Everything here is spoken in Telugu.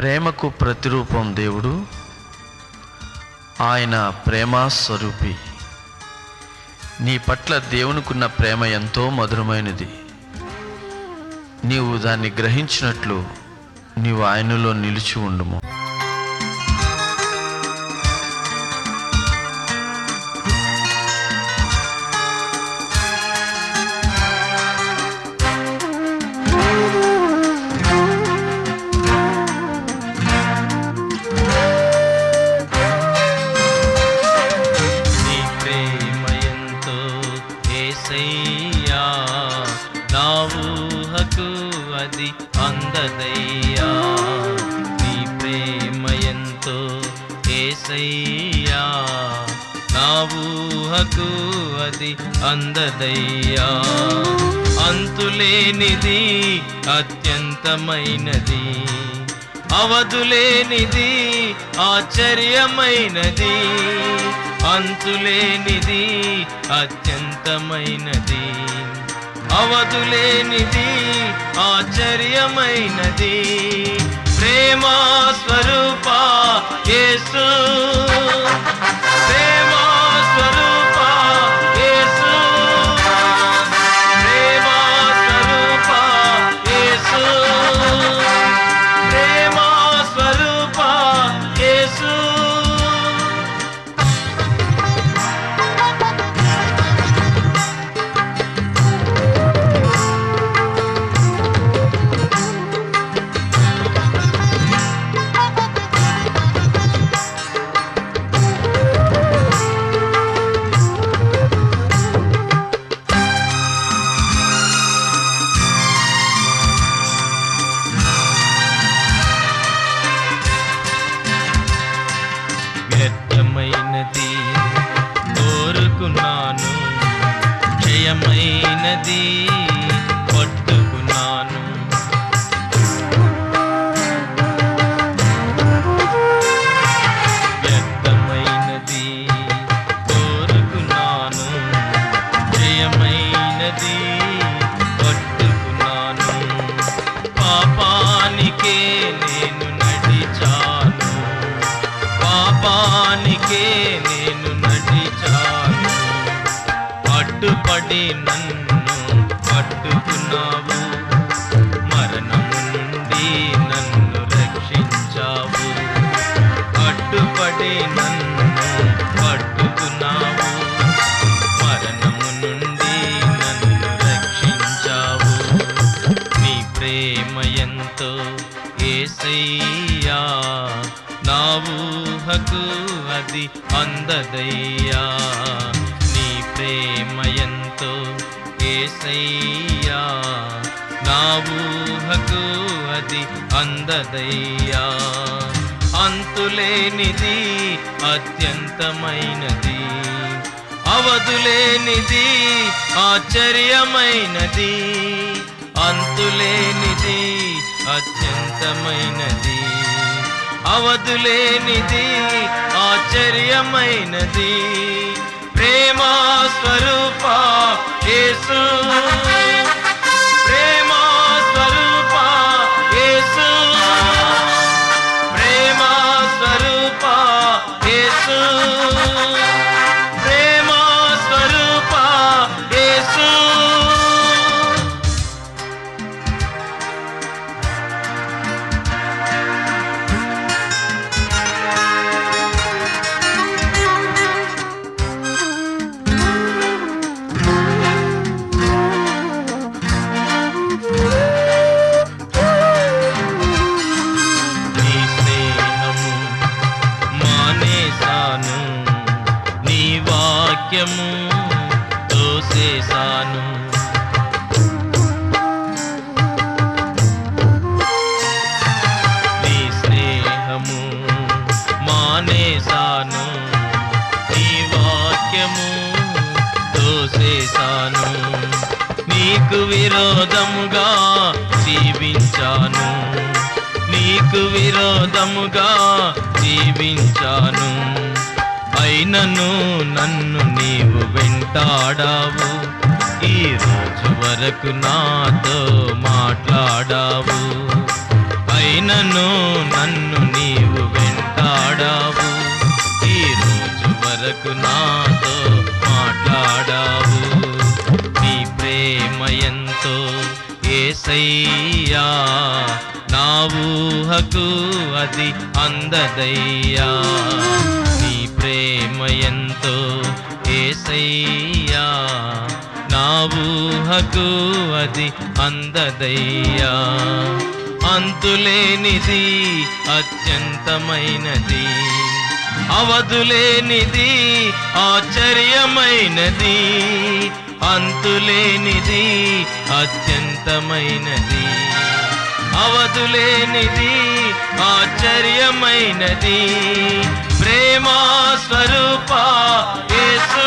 ప్రేమకు ప్రతిరూపం దేవుడు ఆయన ప్రేమా స్వరూపి నీ పట్ల దేవునికున్న ప్రేమ ఎంతో మధురమైనది. నీవు దాన్ని గ్రహించినట్లు నీవు ఆయనలో నిలిచి ఉండుము. ఊహకు అందదయ్యా. నీ ప్రేమ ఎంతో ఏసయ్యా. నా ఊహకు అది అందదయ్యా. అంతులేనిది అత్యంతమైనది. అవధులేనిది ఆశ్చర్యమైనది. అంతులేనిది అత్యంతమైనది. అవధులేనిది ఆశ్చర్యమైనది. ప్రేమా స్వరూప యేసు. జయమైనది పట్టుకున్నాను. వ్యర్థమైనది కోరుకున్నాను. జయమైనది పట్టుకున్నాను. పాపానికే నేను నడిచాను. పాపానికే నేను నడిచాను. అడ్డుపడి నన్ను పట్టుకున్నావు మరణము నుండి నన్ను రక్షించావు. అడ్డుపడి నన్ను పట్టుకున్నావు. మరణము నుండి నన్ను రక్షించావు. నీ ప్రేమ ఎంతో ఏసయ్యా. నా ఊహకు అది అందదయ్యా. నీ ప్రేమ ఎంతో ఏసయ్యా నా ఊహకు అది అందదయ్యా. అంతులేనిది అత్యంతమైనది అవధులేనిది ఆశ్చర్యమైనది అంతులేనిది అత్యంతమైనది అవధులేనిది ఆశ్చర్యమైనది. ప్రేమాస్వరూ స్వరూప వాక్యము తోసేశాను నీ స్నేహము మానేశాను. నీ వాక్యము తోసేశాను నీకు విరోధముగా జీవించాను. నీకు విరోధముగా జీవించాను. అయినను నన్ను నీవు ఈ రోజు వరకు నాతో మాట్లాడావు. పైనను నన్ను నీవు వెంటాడావు. ఈ రోజు వరకు నాతో మాట్లాడావు. నీ ప్రేమ ఎంతో ఏసయ్యా. నా ఊహకు అది అందదయ్యా. నీ ప్రేమ ఎంతో ఏసయ్యా నా ఊహకు అది అందదయ్యా. అంతులేనిది అత్యంతమైనది. అవధులేనిది ఆశ్చర్యమైనది. అంతులేనిది అత్యంతమైనది. అవధులేనిది ఆశ్చర్యమైనది. ప్రేమా స్వరూప యేసు.